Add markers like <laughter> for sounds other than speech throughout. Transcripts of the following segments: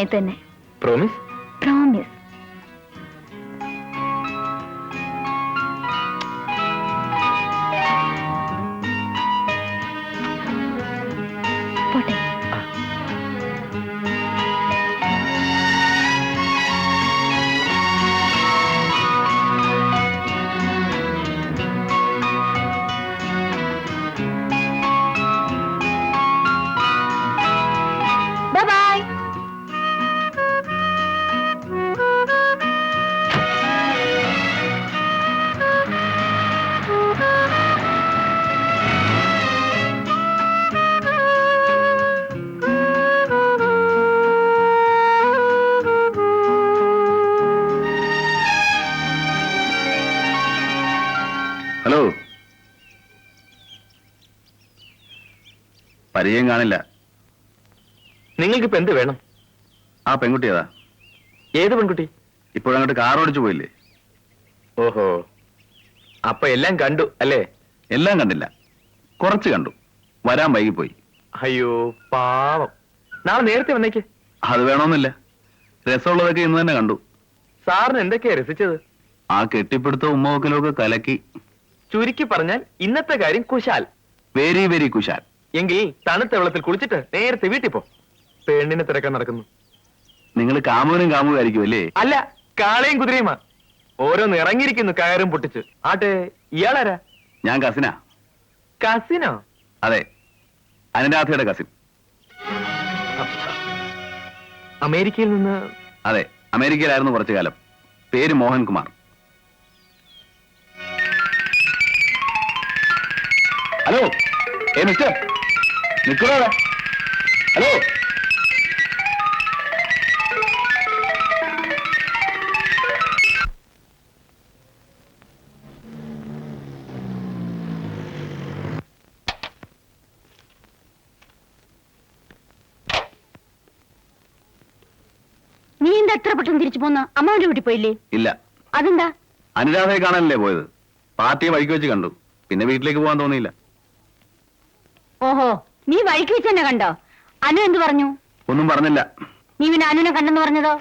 സമയത്ത് തന്നെ promise promise പരിചയം കാണില്ല. നിങ്ങൾക്ക് ഇപ്പൊ എന്ത് വേണം? ആ പെൺകുട്ടി ഏതാ? ഏത് പെൺകുട്ടി? ഇപ്പോഴങ്ങോട്ട് കാർ ഓടിച്ചു പോയില്ലേ? ഓഹോ. അപ്പൊ എല്ലാം കണ്ടു അല്ലേ? എല്ലാം കണ്ടില്ല. കുറച്ച് കണ്ടു. വരാൻ വൈകിപ്പോയി. അയ്യോ പാവം. നാളെ നേരത്തെ വന്നേക്ക്. അത് വേണമെന്നില്ല രസമുള്ളതൊക്കെ ഇന്ന് തന്നെ കണ്ടു. സാറിന് എന്തൊക്കെയാ രസിച്ചത്? ആ കെട്ടിപ്പിടുത്ത ഉമ്മവക്കലൊക്കെ കലക്കി. ചുരുക്കി പറഞ്ഞാൽ ഇന്നത്തെ കാര്യം കുശാൽ. Very very Kusal. എങ്കിൽ തണുത്ത വെള്ളത്തിൽ കുളിച്ചിട്ട് നേരത്തെ വീട്ടിൽ പോ. പെണ്ണിനെ തിരക്കാൻ നടക്കുന്നു. നിങ്ങൾ കാമുകനും കാമുകായിരിക്കും അല്ലേ? അല്ല കാളയും കുതിരയുമാ. ഓരോന്ന് ഇറങ്ങിയിരിക്കുന്നു കയറും പൊട്ടിച്ച്. ആട്ടെ ഇയാളാരാ? ഞാൻ കസിനാ. കസിനോ? അതെ അനുരാധയുടെ കസിൻ. അമേരിക്കയിൽ നിന്ന് അതെ അമേരിക്കയിലായിരുന്നു കുറച്ചു കാലം. പേര് മോഹൻകുമാർ. ഹലോ ഏ മിസ്റ്റർ? നിൽക്കണോ? ഹലോ? നീ എന്താ എത്ര പെട്ടെന്ന് തിരിച്ചു പോന്ന? അമ്മാവിന്റെ വീട്ടിൽ പോയില്ലേ? ഇല്ല. അതെന്താ? അനുരാധയെ കാണാനല്ലേ പോയത്? പാർട്ടിയെ വഴിക്ക് വെച്ച് കണ്ടു. പിന്നെ വീട്ടിലേക്ക് പോകാൻ തോന്നിയില്ല. ഓഹോ. നീ വഴിക്ക് വെച്ച് തന്നെ കണ്ടോ? അനു എന്ത് പറഞ്ഞു? ഒന്നും പറഞ്ഞില്ല. നീ പിന്നെ അനുവിനെ കണ്ടെന്ന് പറഞ്ഞതോ?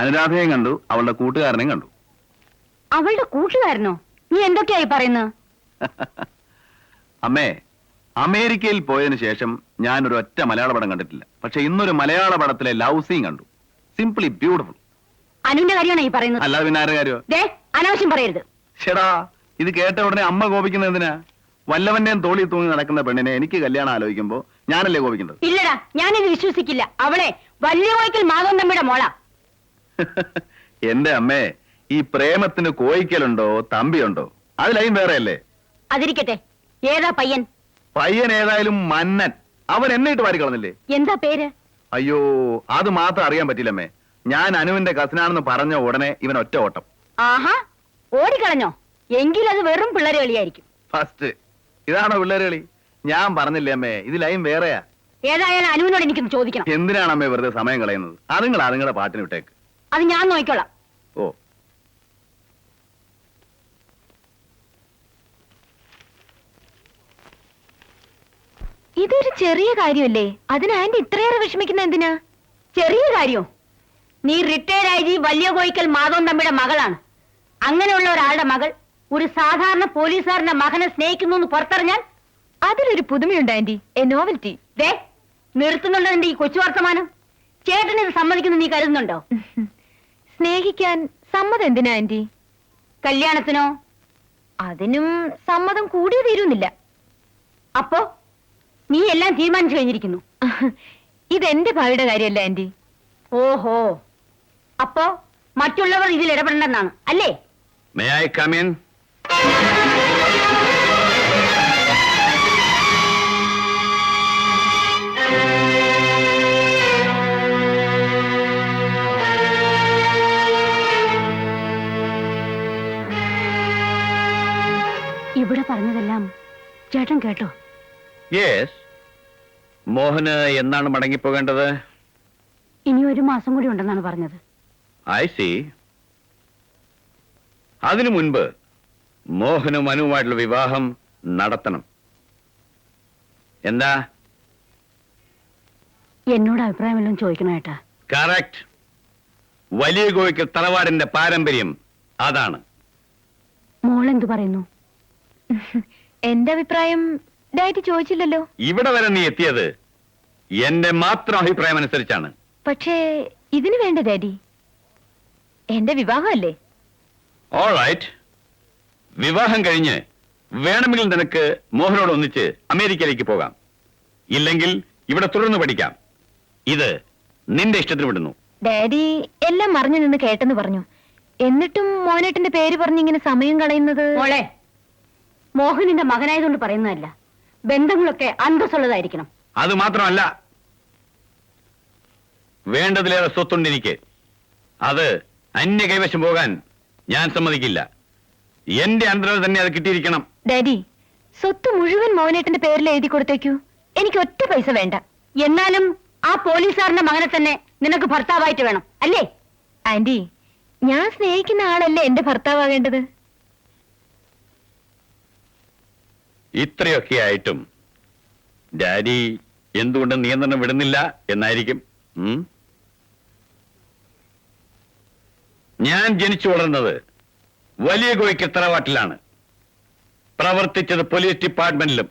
അനുരാധയെ കണ്ടു അവളുടെ കൂട്ടുകാരനെയും കണ്ടു. അവളുടെ കൂട്ടുകാരനോ? നീ എന്തൊക്കെയായി പറയുന്നത് <laughs> അമ്മേ അമേരിക്കയിൽ പോയതിനു ശേഷം ഞാൻ ഒരു ഒറ്റ മലയാള പടം കണ്ടിട്ടില്ല. പക്ഷെ ഇന്നൊരു മലയാള പടത്തിലെ ലവ് സീൻ കണ്ടു. സിംപ്ലി ബ്യൂട്ടിഫുൾ അനുവിന്റെ കാര്യമാണ് ഈ പറയുന്നത്? അല്ലാതെ പിന്നെ ആരുടെ കാര്യമോ? ദേ അനാവശ്യം പറയരുത്. ചേടാ ഇത് കേട്ട ഉടനെ അമ്മ കോപിക്കുന്നത് എന്തിനാ വല്ലവന്റെയും തോളി തൂങ്ങി നടക്കുന്ന പെണ്ണിനെ എനിക്ക് കല്യാണം ആലോചിക്കുമ്പോ ഞാനല്ലേ കോപിക്കുന്നത് ഇല്ലടാ ഞാനിത് വിശ്വസിക്കില്ല. അവളെ വലിയ കോയിക്കൽ മാധവൻ തമ്മിയുടെ മോള. <laughs> എന്റെ അമ്മേ ഈ പ്രേമത്തിന് കോയിക്കലുണ്ടോ തമ്പിയുണ്ടോ? അതിലയും വേറെ അല്ലേ അതിരിക്കട്ടെ. ഏതാ പയ്യൻ? പയ്യൻ ഏതായാലും മന്നൻ. അവൻ എന്നിട്ട് വാരി കളഞ്ഞില്ലേ? എന്താ പേര്? അയ്യോ അത് മാത്രം അറിയാൻ പറ്റില്ലമ്മേ. ഞാൻ അനുവിന്റെ കസിനാണെന്ന് പറഞ്ഞ ഉടനെ ഇവൻ ഒറ്റ ഓട്ടം. ആഹാ ഓടിക്കളഞ്ഞോ? എങ്കിൽ അത് വെറും പിള്ളേരെ കളിയായിരിക്കും. ഫസ്റ്റ് ഇതാണോ പിള്ളേര് കളി ഞാൻ പറഞ്ഞില്ലേ അമ്മേ ഇത് ലൈൻ വേറെയാ. ഏതായാലും അനുവിനോട് എനിക്കൊന്ന് ചോദിക്കണം. എന്തിനാണ് അമ്മേ വെറുതെ സമയം കളയുന്നത്? അതുങ്ങൾ അതുങ്ങളുടെ പാട്ടിന് വിട്ടേക്ക്. അത് ഞാൻ നോക്കിക്കോളാം. ഓ. ഇതൊരു ചെറിയ കാര്യമല്ലേ? അതിന് ആന്റി ഇത്രയേറെ വിഷമിക്കുന്ന എന്തിനാ? ചെറിയ കാര്യോ? നീ റിട്ടയർഡ് ആയി വലിയ കോയിക്കൽ മാധവൻ തമ്മിയുടെ മകളാണ്. അങ്ങനെയുള്ള ഒരാളുടെ മകൾ ഒരു സാധാരണ പോലീസുകാരന്റെ മകനെ സ്നേഹിക്കുന്നു എന്ന് പുറത്തറിഞ്ഞാൽ അതിലൊരു പുതുമയുണ്ട് ആന്റി. A novelty. ദേ നിർത്തുന്നുണ്ടോ എന്റെ ഈ കൊച്ചു വർത്തമാനം? ചേട്ടൻ ഇത് സമ്മതിക്കുന്നു നീ കരുതുന്നുണ്ടോ? സ്നേഹിക്കാൻ സമ്മതം എന്തിനാ ആന്റി? കല്യാണത്തിനോ? അതിനും സമ്മതം കൂടിയേ തീരുന്നില്ല. അപ്പോ നീ എല്ലാം തീരുമാനിച്ചു കഴിഞ്ഞിരിക്കുന്നു. ഇതെന്റെ ഭാവിയുടെ കാര്യമല്ല ആന്റി. ഓഹോ. അപ്പോ മറ്റുള്ളവർ ഇതിൽ ഇടപെടണ്ടെന്നാണ് അല്ലേ? മേ ഐ കമിൻ ഇവിടെ പറഞ്ഞതെല്ലാം ചേട്ടൻ കേട്ടോ? യെസ് മോഹന് എന്നാണ് മടങ്ങിപ്പോകേണ്ടത്? ഇനി ഒരു മാസം കൂടി ഉണ്ടെന്നാണ് പറഞ്ഞത്. ഐ സി അതിനു മുൻപ് മോഹനും അനുവുമായിട്ടുള്ള വിവാഹം നടത്തണം. എന്താ? എന്നോട് അഭിപ്രായം ചോദിക്കണേട്ടാ കറക്റ്റ് വലിയ കോഴിക്കൽ തറവാടിന്റെ പാരമ്പര്യം അതാണ്. മോൾ എന്തു പറയുന്നു? എന്റെ അഭിപ്രായം ഡയറ്റ് ചോദിച്ചില്ലല്ലോ. ഇവിടെ വരെ നീ എത്തിയത് എന്റെ മാത്രം അഭിപ്രായം അനുസരിച്ചാണ്. പക്ഷേ ഇതിന് വേണ്ട ഡാഡി. എന്റെ വിവാഹമല്ലേ? ഓൾറൈറ്റ് വിവാഹം കഴിഞ്ഞ് വേണമെങ്കിൽ നിനക്ക് മോഹനോട് ഒന്നിച്ച് അമേരിക്കയിലേക്ക് പോകാം. ഇല്ലെങ്കിൽ ഇവിടെ തുടർന്ന് പഠിക്കാം. ഇത് നിന്റെ ഇഷ്ടത്തിന് വിടുന്നു. ഡാഡി എല്ലാം മറിഞ്ഞു നിന്ന് കേട്ടെന്ന് പറഞ്ഞു. എന്നിട്ടും മോനേട്ടന്റെ പേര് പറഞ്ഞ് ഇങ്ങനെ സമയം കളയുന്നത്? മോളെ മോഹനിന്റെ മകനായതുകൊണ്ട് പറയുന്നതല്ല. ബന്ധങ്ങളൊക്കെ അന്തസ്സുള്ളതായിരിക്കണം. അത് മാത്രമല്ല വേണ്ടതിലേറെ സ്വത്തുണ്ട് എനിക്ക്. അത് അന്യ കൈവശം പോകാൻ ഞാൻ സമ്മതിക്കില്ല. എന്റെ അന്തരം തന്നെ അത് കിട്ടിയിരിക്കണം. ഡാഡി സ്വത്ത് മുഴുവൻ മോനേട്ടന്റെ പേരിൽ എഴുതി കൊടുത്തേക്കൂ. എനിക്ക് ഒറ്റ പൈസ വേണ്ട. എന്നാലും ആ പോലീസുകാരന്റെ മകനെ തന്നെ നിനക്ക് ഭർത്താവായിട്ട് വേണം അല്ലേ? ആന്റി ഞാൻ സ്നേഹിക്കുന്ന ആളല്ലേ എന്റെ ഭർത്താവാകേണ്ടത്? ഇത്രയൊക്കെ ആയിട്ടും ഡാഡി എന്തുകൊണ്ട് നിയന്ത്രണം വിടുന്നില്ല എന്നായിരിക്കും ഉം? ഞാൻ ജനിച്ചു വളർന്നത് വലിയ കോഴിക്ക് തറവാട്ടിലാണ്. പ്രവർത്തിച്ചത് പോലീസ് ഡിപ്പാർട്ട്മെന്റിലും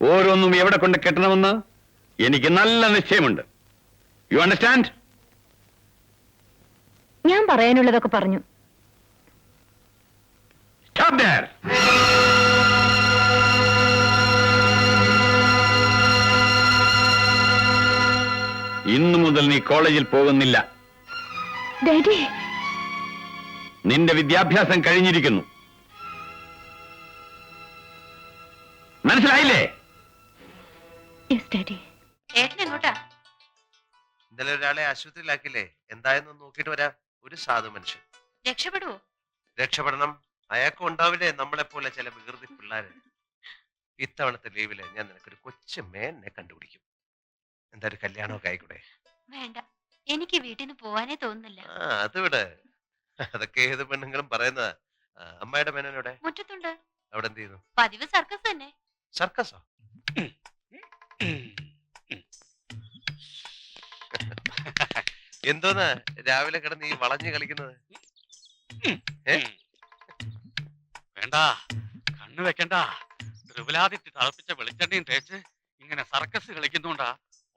ഓരോന്നും എവിടെ കൊണ്ട് കെട്ടണമെന്ന് എനിക്ക് നല്ല നിശ്ചയമുണ്ട്. യു അണ്ടർസ്റ്റാൻഡ് ഞാൻ പറയാനുള്ളതൊക്കെ പറഞ്ഞു. Stop there! ഇന്നു മുതൽ നീ കോളേജിൽ പോകുന്നില്ല. ഡാഡി നിന്റെ വിദ്യാഭ്യാസം കഴിഞ്ഞിരിക്കുന്നു. മനസ്സിലായില്ലേ? ഇന്നലെ ഒരാളെ ആശുപത്രിയിലാക്കില്ലേ എന്തായെന്ന് നോക്കിട്ട് വരാം. ഒരു സാധു മനുഷ്യൻ. രക്ഷപ്പെടുവോ? രക്ഷപ്പെടണം. അയാൾക്കും ഉണ്ടാവില്ലേ? നമ്മളെ പോലെ ചില വികൃതി പിള്ളേര്. ഇത്തവണത്തെ ലീവിൽ ഞാൻ നിനക്കൊരു കൊച്ചു മേനെ കണ്ടുപിടിക്കും. എന്തായാലും ഒരു കല്യാണമൊക്കെ ആയിക്കൂടെ? വേണ്ട. എനിക്ക് വീട്ടിന് പോവാനേ തോന്നുന്നില്ല. ആ അത് വിട്. അതൊക്കെ ഏത് പെണ്ണുങ്ങളും പറയുന്നതാ. അമ്മയുടെ മേനോടെ മുറ്റത്തുണ്ട്. അവിടെ എന്ത് ചെയ്യുന്നു പതിവ് സർക്കസ് തന്നെ. സർക്കസോ? എന്തോന്നാ രാവിലെ കിടന്ന് ഈ വളഞ്ഞു കളിക്കുന്നത്? വേണ്ട കണ്ണു വെക്കണ്ട. ത്രിപുലാദിത്യ തളപ്പിച്ച വെളിച്ചെണ്ണയും തേച്ച് ഇങ്ങനെ സർക്കസ് കളിക്കുന്നോണ്ടാ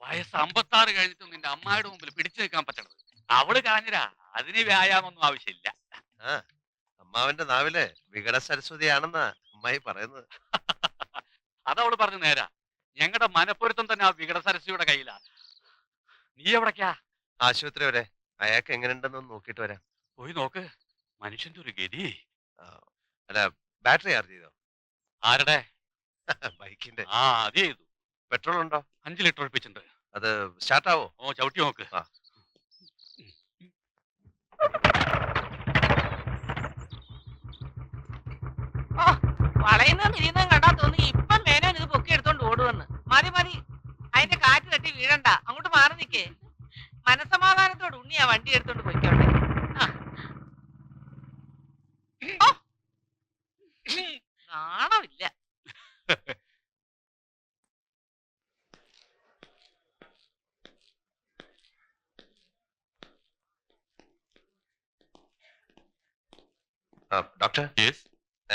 വയസ്സ് അമ്പത്താറ് കഴിഞ്ഞിട്ടും നിന്റെ അമ്മായിയുടെ മുമ്പിൽ പിടിച്ചു നിൽക്കാൻ പറ്റണത്. അവൾ കളഞ്ഞരാ അതിന് വ്യായാമൊന്നും ആവശ്യമില്ല. ആ അമ്മാവന്റെ നാവിൽ വികട സരസ്വതിയാണെന്നാ അമ്മായി പറയുന്നത്. അതവൾ പറഞ്ഞു നേരാ. ഞങ്ങളുടെ മനപ്പൊരുത്തം തന്നെ ആ വികട സരസ്വതിയുടെ കയ്യിലാ. നീ എവിടക്കാ ആശുപത്രി വരെ. അയാൾക്ക് എങ്ങനെയുണ്ടെന്ന് നോക്കിയിട്ട് വരാം. പോയി നോക്ക്. മനുഷ്യന്റെ ഒരു ഗതി. ആ, അല്ല ബാറ്ററി ചാർജ് ചെയ്തോ? ആരുടെ? ബൈക്കിന്റെ. ആ അത് ചെയ്തു. പെട്രോൾ ഉണ്ടോ അഞ്ചു ലിറ്റർ ഒഴിപ്പിച്ചിട്ടുണ്ട്. അത് സ്റ്റാർട്ടാവോ? ഓ ചവിട്ടി നോക്ക്. ആ. വളയുന്നതും തിരിയുന്നതും doctor yes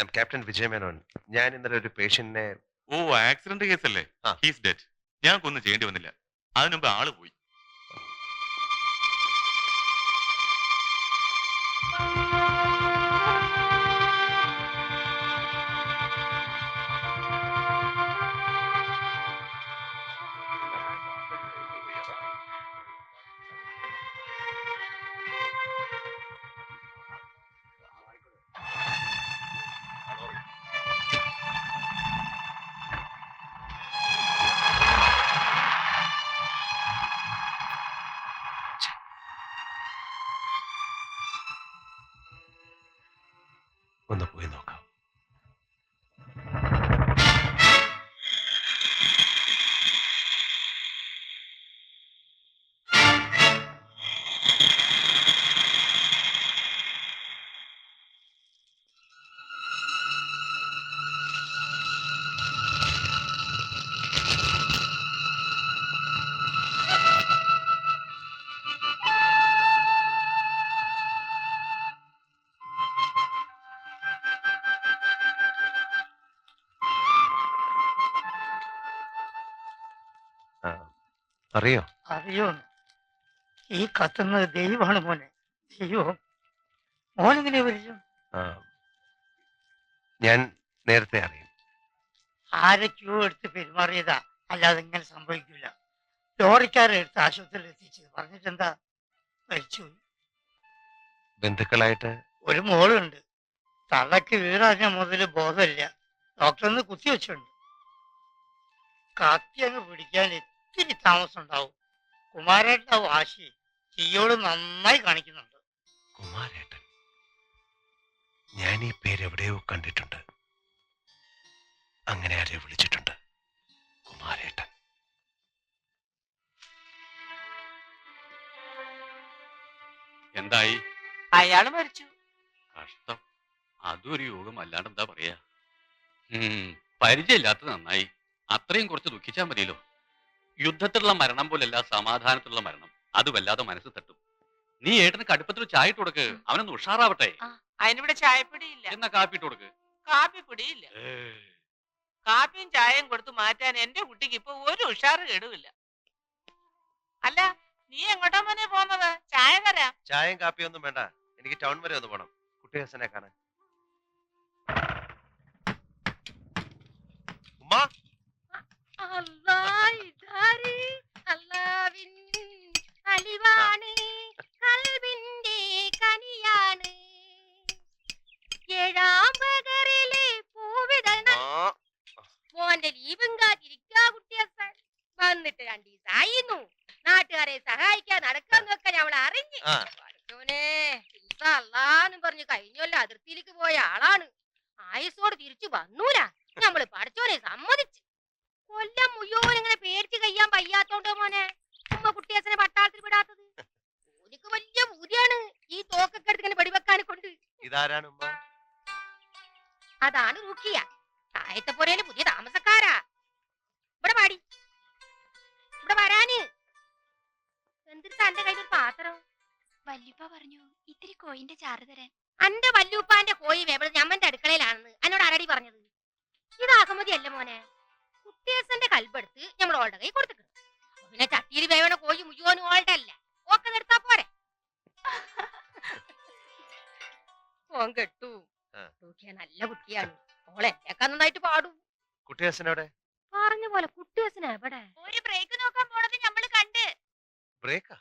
captain Vijaya Menon ഞാൻ ഇന്നലെ ഒരു പേഷ്യന്റിനെ ഓ ആക്സിഡന്റ് കേസല്ലേ. ഹീസ് ഡെഡ് ഞങ്ങൾക്കൊന്നും ചെയ്യേണ്ടി വന്നില്ല. അതിനുമുമ്പ് ആൾ പോയി. അറിയോ? അറിയോ? ഈ കത്തുന്നത് ദൈവമാണ് മോനെ. ദൈവം മോനെങ്ങനെ പരിചയം ഞാൻ നേരത്തെ അറിയും. ആരൊക്കെയോ എടുത്ത് പെരുമാറിയതാ. അല്ലാതെ ഇങ്ങനെ സംഭവിക്കില്ല ലോറിക്കാരെ എടുത്ത് ആശുപത്രിയിൽ എത്തിച്ചത്. പറഞ്ഞിട്ടെന്താ? മരിച്ചു ബന്ധുക്കളായിട്ട്? ഒരു മോളുണ്ട്. തള്ളക്ക് വീടാഞ്ഞ മുതൽ ബോധമില്ല. ഡോക്ടറിന് കുത്തി വെച്ചിട്ടുണ്ട്. കത്തി അങ്ങ് പിടിക്കാൻ ഇത്തിരി താമസം ഉണ്ടാവും കുമാരേട്ട വാശി തീയോട് നന്നായി കാണിക്കുന്നുണ്ട്. കുമാരേട്ടൻ ഞാൻ ഈ പേര് എവിടെയോ കണ്ടിട്ടുണ്ട്. അങ്ങനെ ആരെ വിളിച്ചിട്ടുണ്ട്. കുമാരേട്ടൻ. എന്തായി? അയാൾ മരിച്ചു. കഷ്ടം. അതൊരു ഒരു യോഗം അല്ലാണ്ട് എന്താ പറയാ? പരിചയമില്ലാത്ത പരിചയമില്ലാത്തത് നന്നായി. അത്രയും കുറച്ച് ദുഃഖിച്ചാൽ മതിയല്ലോ. യുദ്ധത്തിലുള്ള മരണം പോലല്ല സമാധാനത്തിലുള്ള മരണം. അത് വല്ലാതെ മനസ്സ് തട്ടും. നീ ഏട്ടന് കടുപ്പത്തിൽ ചായ ഇട്ട് കൊടുക്ക്. അവനൊന്ന് ഉഷാറാവട്ടെ. അതിനിവിടെ ചായപ്പൊടിയില്ല. എന്നാ കാപ്പി ഇട്ട് കൊടുക്ക്? കാപ്പി പൊടിയില്ല കാപ്പിയും ചായയും കൊടുത്തു മാറ്റാൻ എന്റെ കുട്ടിക്ക് ഇപ്പൊ ഒരു ഉഷാറ് കേടുവില്ല അല്ല നീ എങ്ങോട്ടാ മോനെ പോന്നത് ചായ തരാം. ചായയും കാപ്പിയും ഒന്നും വേണ്ട. എനിക്ക് ടൗൺ വരെ ഒന്ന് പോണം. കുട്ടി ഹസനെ കാണാൻ. ഉമ്മ വന്നിട്ട് രണ്ടു ദിവസമായിരുന്നു നാട്ടുകാരെ സഹായിക്കാൻ നടക്കാന്നൊക്കെ അറിഞ്ഞു. അല്ലാന്നും പറഞ്ഞ് കഴിഞ്ഞല്ലോ അതിർത്തിയിലേക്ക് പോയ ആളാണ്. ആയുസോട് തിരിച്ചു വന്നൂല. <laughs> നമ്മൾ പഠിച്ചോനെ സമ്മതിച്ച്. കൊല്ലം മുഴുവൻ ഇങ്ങനെ പേടിച്ച് കഴിയാൻ വയ്യാത്തോണ്ടോ മോനെ. ഉമ്മ കുട്ടിയച്ഛനെ പട്ടാളത്തിൽ വിടാത്തത്. ഓനിക്ക് വലിയ ബുദ്ധിയാണ് ഈ തോക്കൊക്കെ എടുത്ത് ഇങ്ങനെ വെടിവെക്കാൻ കൊണ്ട്. ഇതാരാണ് ഉമ്മ? അതാണ് റൂക്കിയ. താഴത്തെ പുരയിൽ പുതിയ താമസക്കാരാ. ഇവിടെ പാടി ഇവിടെ വരാന്. എന്തിട്ട് തന്റെ കയ്യിൽ ഒരു പാത്രം? വല്യപ്പ പറഞ്ഞു ഇത്തിരി കോയിന്റെ ചാറ് തരാൻ. അന്റെ വല്യൂപ്പാന്റെ കോയി വേവത് ഞമ്മന്റെ അടുക്കളയിലാണെന്ന്. എന്നോട് ആരടി പറഞ്ഞത്? ഇത് അഹമ്മതി അല്ല മോനെ? കുട്ടിയസന്റെ കൽപ്പെടുത്ത് നമ്മൾ ഓളുടെ കൈ കൊടുത്തിട്ടുണ്ട്. പിന്നെ ചട്ടിയിൽ വേവണ കോഴി മുഴുവനും ഓളുടെ അല്ല. ഓക്കെ നിർത്താ പോരെ. ഓൻ കെട്ടു. നല്ല കുട്ടിയാണ്. ഓളെ ഓളെന്നേക്കാ നന്നായിട്ട് പാടും. കുട്ടി ഹസനോടെ പറഞ്ഞ പോലെ കുട്ടിയസന എവിടെ? ഒരു ബ്രേക്ക് നോക്കാൻ പോണത് നമ്മൾ കണ്ട്. ബ്രേക്കാ